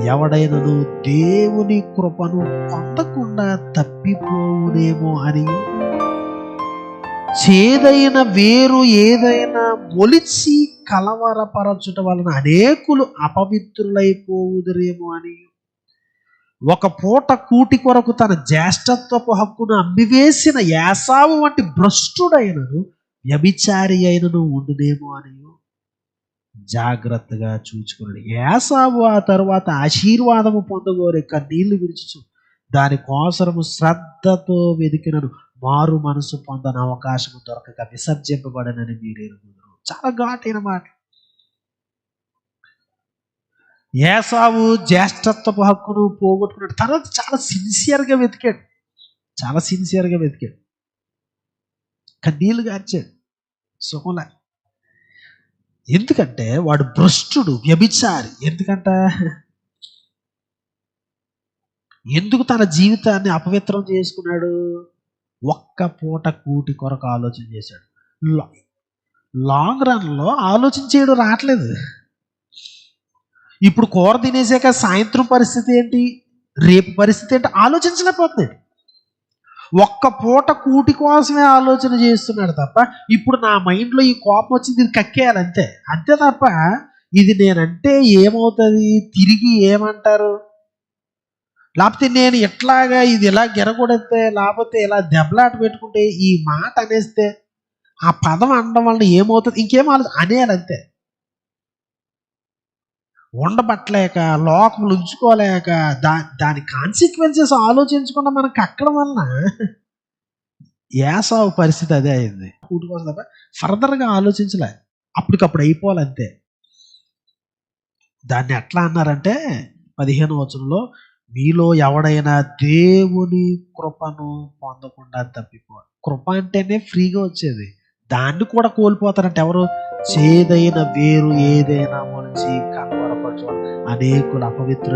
ఎవడైనను దేవుని కృపను పొందకుండా తప్పిపోవునేమో అని. చేదైన వేరు ఏదైనా మొలిచి కలవరపరచుట వలన అనేకులు అపవిత్రులైపోవుదురేమో అని. ఒక పూట కూటి కొరకు తన జ్యేష్ఠత్వపు హక్కును అమ్మివేసిన యాసావు వంటి భ్రష్టుడైనను వ్యభిచారి అయినను ఉండునేమో అని. జాగ్రత్తగా చూచుకున్నాడు. యాసావు ఆ తర్వాత ఆశీర్వాదము పొందగోరే కన్నీళ్ళు విడిచుచు దాని కోసరము శ్రద్ధతో వెతికినను మారు మనసు పొందని అవకాశము దొరకక విసర్జింపబడనని మీరు ఎరుగుదురు చాలా ఘాటైన మాట. ఏసావు జ్యేష్ఠత్వపు హక్కును పోగొట్టుకున్నాడు. తర్వాత చాలా సిన్సియర్గా వెతికాడు. చాలా సిన్సియర్గా వెతికాడు. కన్నీళ్ళు గార్చాడు. సుఖంలా ఎందుకంటే వాడు భ్రష్టుడు వ్యభిచారి. ఎందుకంట? ఎందుకు తన జీవితాన్ని అపవిత్రం చేసుకున్నాడు? ఒక్క పూట కూటి కొరకు ఆలోచన చేశాడు. లాంగ్ రన్లో ఆలోచన చేయడం రావట్లేదు. ఇప్పుడు కూర తినేసాక సాయంత్రం పరిస్థితి ఏంటి? రేపు పరిస్థితి ఏంటి? ఆలోచించలేకపోతున్నాడు. ఒక్క పూట కూటి కోసమే ఆలోచన చేస్తున్నాడు తప్ప ఇప్పుడు నా మైండ్లో ఈ కోపం వచ్చింది ఇది కక్కేయాలి అంతే. అంతే తప్ప ఇది నేనంటే ఏమవుతుంది? తిరిగి ఏమంటారు? లేకపోతే నేను ఎట్లాగా ఇది ఇలా గెరగొడితే లేకపోతే ఇలా దెబ్బలాట పెట్టుకుంటే ఈ మాట అనేస్తే ఆ పదం అనడం వల్ల ఏమవుతుంది? ఇంకేం ఆలోచన అనేయాలి అంతే. ఉండబట్టలేక లోకములు ఉంచుకోలేక దా దాని కాన్సిక్వెన్సెస్ ఆలోచించకుండా మనకు అక్కడం వలన ఏసావు పరిస్థితి అదే అయింది. కూటి కోసం తప్ప ఫర్దర్గా ఆలోచించలే. అప్పటికప్పుడు అయిపోవాలంతే. దాన్ని ఎట్లా అన్నారంటే పదిహేను వచనంలో మీలో ఎవడైనా దేవుని కృపను పొందకుండా తప్పిపో కృప అంటేనే ఫ్రీగా వచ్చేది. దాన్ని కూడా కోల్పోతారంటే ఎవరు? చేదైన వేరు ఏదైనా మొలిచి కనబడపరచు అనేకులు అపవిత్ర